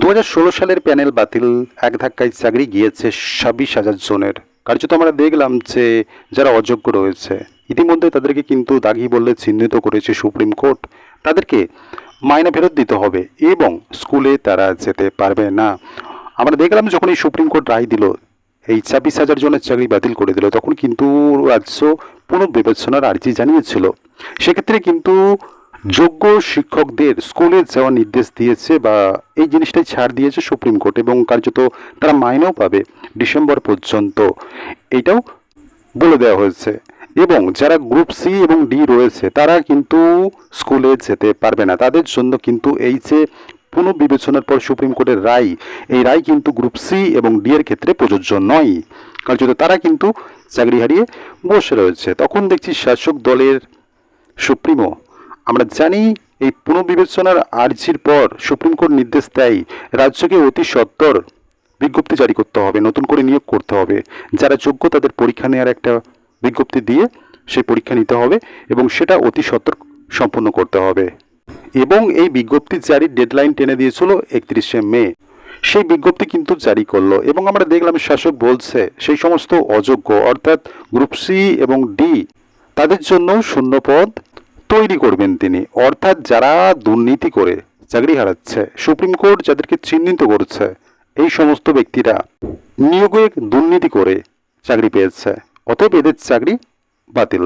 দু হাজার ষোলো সালের প্যানেল বাতিল, এক ধাক্কায় চাকরি গিয়েছে ছাব্বিশ হাজার জনের। কার্যত আমরা দেখলাম যে যারা অযোগ্য রয়েছে, ইতিমধ্যে তাদেরকে কিন্তু দাগি বললে চিহ্নিত করেছে সুপ্রিম কোর্ট। তাদেরকে মাইনে ফেরত দিতে হবে এবং স্কুলে তারা যেতে পারবে না। আমরা দেখলাম যখন এই সুপ্রিম কোর্ট রায় দিল, এই ছাব্বিশ হাজার জনের চাকরি বাতিল করে দিল, তখন কিন্তু রাজ্য পুনর্বিবেচনার আর্জি জানিয়েছিল। সেক্ষেত্রে কিন্তু যোগ্য শিক্ষকদের স্কুলে যাওয়ার নির্দেশ দিয়েছে বা এই জিনিসটাই ছাড় দিয়েছে সুপ্রিম কোর্ট এবং কার্যত তারা মাইনেও পাবে ডিসেম্বর পর্যন্ত। এটাও বলে দেওয়া হয়েছে। এবং যারা গ্রুপ সি এবং ডি রয়েছে, তারা কিন্তু স্কুলে যেতে পারবে না। তাদের জন্য কিন্তু এই যে পুনর্বিবেচনার পর সুপ্রিম কোর্টের রায়, এই রায় কিন্তু গ্রুপ সি এবং ডি এর ক্ষেত্রে প্রযোজ্য নয়। কার্যত তারা কিন্তু চাকরি হারিয়ে বসে রয়েছে। তখন দেখছি শাসক দলের সুপ্রিমো আমরা জানি এই পুনর্বিবেচনার আর্জির পর সুপ্রিম কোর্ট নির্দেশ দেয় রাজ্যকে অতি সত্তর বিজ্ঞপ্তি জারি করতে হবে, নতুন করে নিয়োগ করতে হবে। যারা যোগ্য তাদের পরীক্ষা নেওয়ার একটা বিজ্ঞপ্তি দিয়ে সেই পরীক্ষা নিতে হবে এবং সেটা অতি সত্বর সম্পন্ন করতে হবে। এবং এই বিজ্ঞপ্তি জারির ডেডলাইন টেনে দিয়েছিল একত্রিশে মে। সেই বিজ্ঞপ্তি কিন্তু জারি করল এবং আমরা দেখলাম শাসক বলছে, সেই সমস্ত অযোগ্য অর্থাৎ গ্রুপ সি এবং ডি তাদের জন্য শূন্য পদ তৈরি করবেন তিনি। অর্থাৎ যারা দুর্নীতি করে চাকরি হারাচ্ছে, সুপ্রিম কোর্ট যাদেরকে চিহ্নিত করছে, এই সমস্ত ব্যক্তিরা নিয়োগে দুর্নীতি করে চাকরি পেয়েছে। অতএব এদের চাকরি বাতিল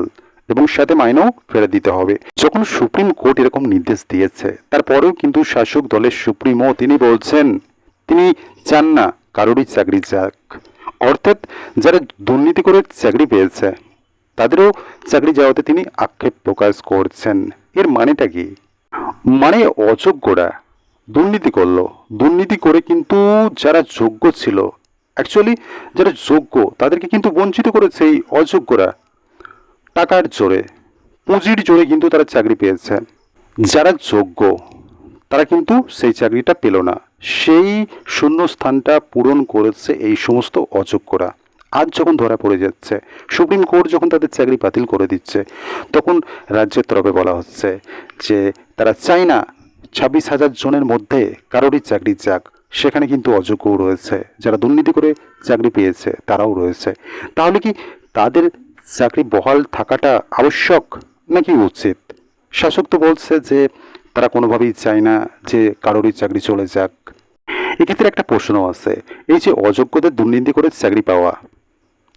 এবং সাথে মাইনেও ফেরত দিতে হবে। যখন সুপ্রিম কোর্ট এরকম নির্দেশ দিয়েছে, তারপরেও কিন্তু শাসক দলের সুপ্রিমো তিনি বলছেন, তিনি চান না কারোরই চাকরি যাক। অর্থাৎ যারা দুর্নীতি করে চাকরি পেয়েছে তাদেরও চাকরি যাওয়াতে তিনি আক্ষেপ প্রকাশ করছেন। এর মানেটা কি? মানে অযোগ্যরা দুর্নীতি করল। দুর্নীতি করে কিন্তু যারা যোগ্য ছিল অ্যাকচুয়ালি যারা যোগ্য, তাদেরকে কিন্তু বঞ্চিত করেছে এই অযোগ্যরা টাকার জোরে, পুঁজির জোরে কিন্তু তারা চাকরি পেয়েছে। যারা যোগ্য, তারা কিন্তু সেই চাকরিটা পেল না। সেই শূন্য স্থানটা পূরণ করেছে এই সমস্ত অযোগ্যরা। আজ যখন ধরা পড়ে যাচ্ছে, সুপ্রিম কোর্ট যখন তাদের চাকরি বাতিল করে দিচ্ছে, তখন রাজ্যের তরফে বলা হচ্ছে যে তারা চায় না ছাব্বিশ হাজার জনের মধ্যে কারোরই চাকরি যাক। সেখানে কিন্তু অযোগ্যও রয়েছে। যারা দুর্নীতি করে চাকরি পেয়েছে, তারাও রয়েছে। তাহলে কি তাদের চাকরি বহাল থাকাটা আবশ্যক নাকি উচিত? শাসক তো বলছে যে তারা কোনোভাবেই চায় না যে কারোরই চাকরি চলে যাক। এক্ষেত্রে একটা প্রশ্ন আছে, এই যে অযোগ্যদের দুর্নীতি করে চাকরি পাওয়া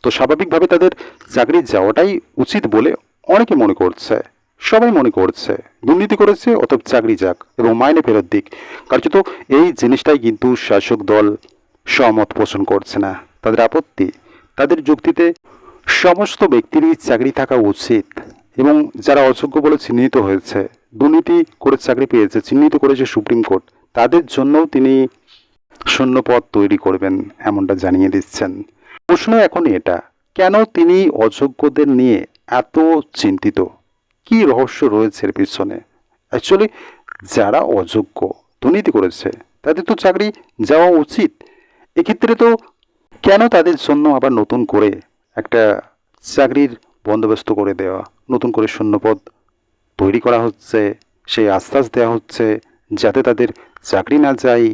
তো স্বাভাবিকভাবে তাদের চাকরি যাওয়াটাই উচিত বলে অনেকে মনে করছে। সবাই মনে করছে, দুর্নীতি করেছে অত চাকরি যাক এবং মাইনে ফেরত দিক। কার্যত এই জিনিসটাই কিন্তু শাসক দল সহমত পোষণ করছে না। তাদের আপত্তি, তাদের যুক্তিতে সমস্ত ব্যক্তিরই চাকরি থাকা উচিত এবং যারা অযোগ্য বলে চিহ্নিত হয়েছে, দুর্নীতি করে চাকরি পেয়েছে, চিহ্নিত করেছে সুপ্রিম কোর্ট, তাদের জন্যও তিনি শূন্য পদ তৈরি করবেন, এমনটা জানিয়ে দিচ্ছেন। প্রশ্ন এখন এটা, কেন তিনি অযোগ্যদের নিয়ে এত চিন্তিত? কি রহস্য রয়েছে এর পিছনে? অ্যাকচুয়ালি যারা অযোগ্য দুর্নীতি করেছে, তাদের তো চাকরি যাওয়া উচিত। এক্ষেত্রে তো কেন তাদের জন্য আবার নতুন করে একটা চাকরির বন্দোবস্ত করে দেওয়া, নতুন করে শূন্যপদ তৈরি করা হচ্ছে, সেই আশ্বাস দেওয়া হচ্ছে যাতে তাদের চাকরি না যায়?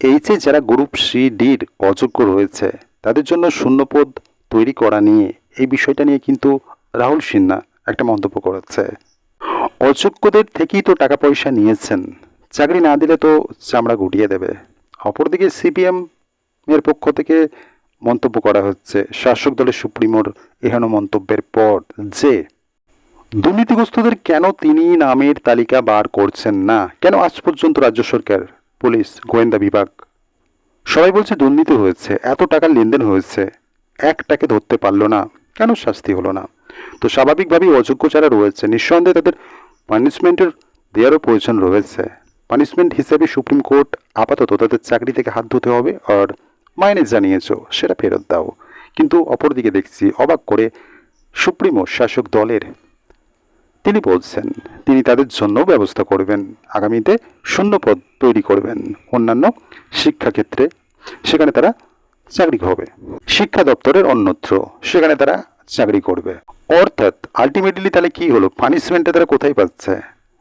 এই যে যারা গ্রুপ সি ডির অযোগ্য রয়েছে তাদের জন্য শূন্যপদ তৈরি করা নিয়ে এই বিষয়টা নিয়ে কিন্তু রাহুল সিনহা একটা মন্তব্য করেছে। অযোগ্যদের থেকেই তো টাকা পয়সা নিয়েছেন। চাকরি না দিলে তো চামড়া গুটিয়ে দেবে। অপরদিকে সিপিএম এর পক্ষ থেকে মন্তব্য করা হচ্ছে, শাসক দলের সুপ্রিমোর এহেন মন্তব্যের পর যে, দুর্নীতিগ্রস্তদের কেন তিনি নামের তালিকা বার করছেন না? কেন আজ পর্যন্ত রাজ্য সরকার, পুলিশ, গোয়েন্দা বিভাগ সবাই বলছে দুর্নীতি হয়েছে, এত টাকার লেনদেন হয়েছে, একটাকে ধরতে পারল না, কেন শাস্তি হলো না? তো স্বাভাবিকভাবেই অযোগ্য যারা রয়েছে, নিঃসন্দেহে তাদের পানিশমেন্টের দেওয়ারও প্রয়োজন রয়েছে। পানিশমেন্ট হিসেবে সুপ্রিম কোর্ট আপাতত তাদের চাকরি থেকে হাত ধুতে হবে আর মাইনে জানিয়েছ, সেটা ফেরত দাও। কিন্তু অপরদিকে দেখছি, অবাক করে সুপ্রিমো শাসক দলের তিনি বলছেন, তিনি তাদের জন্য ব্যবস্থা করবেন, আগামীতে শূন্যপদ তৈরি করবেন, অন্যান্য শিক্ষাক্ষেত্রে সেখানে তারা চাকরি হবে শিক্ষা দপ্তরের অন্যত্র সেখানে তারা চাকরি করবে। অর্থাৎ আলটিমেটলি তাহলে কি হলো? পানিশমেন্টে তারা কোথায় পাচ্ছে?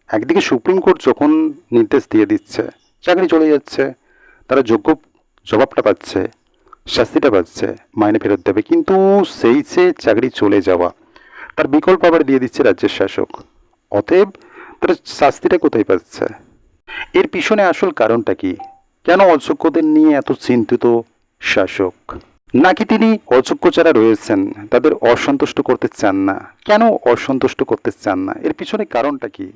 একদিকে সুপ্রিম কোর্ট যখন নির্দেশ দিয়ে দিচ্ছে, চাকরি চলে যাচ্ছে, তারা যোগ্য জবাবটা পাচ্ছে, শাস্তিটা পাচ্ছে, মাইনে ফেরত দেবে। কিন্তু সেই সে চাকরি চলে যাওয়া, তার বিকল্প আবার দিয়ে দিচ্ছে রাজ্যের শাসক। অতএব তারা শাস্তিটা কোথায় পাচ্ছে? এর পিছনে আসল কারণটা কি? কেন অযোগ্যদের নিয়ে এত চিন্তিত শাসক? নাকি তিনি অযোগ্য যারা রয়েছেন, তাদের অসন্তুষ্ট করতে চান না? কেন অসন্তুষ্ট করতে চান না? এর পিছনে কারণটা কি?